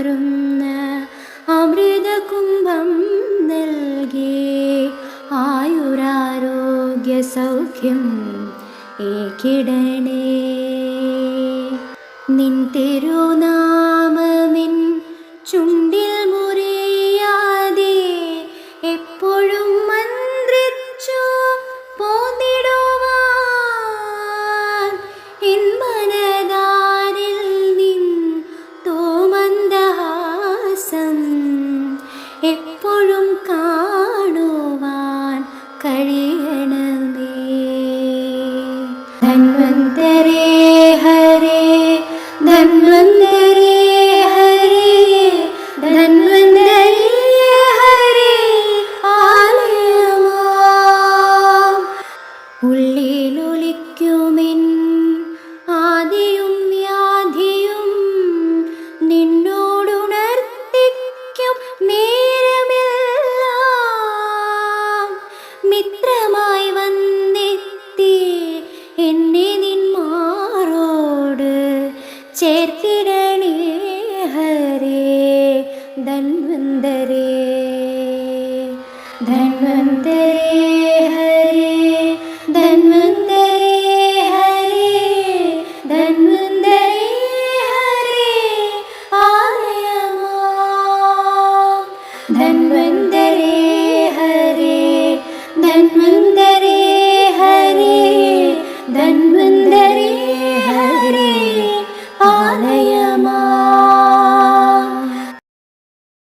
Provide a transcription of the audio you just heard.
തൃക്കൈളമരുന്ന അമൃതകുംഭം നൽകി ആയുരാരോഗ്യ സൗഖ്യം ഏകിടണേ ധന്വന്തരേ ഹരേ ധന്വന്തരേ ഹരേ ധന്വന്തരേ ഹരേ ആലയമാം ഉള്ളിലൊലിക്കുമെൻ ചേർത്തിരണേ ഹരേ ധന്വന്തരേ. ധന്വന്തരേ ഹരേ ധന്വന്തരേ ഹരേ ധന്വന്തരേ ഹരേ ആലയമാ. ധന്വന്തരേ ഹരേ ധന്വന്തരേ.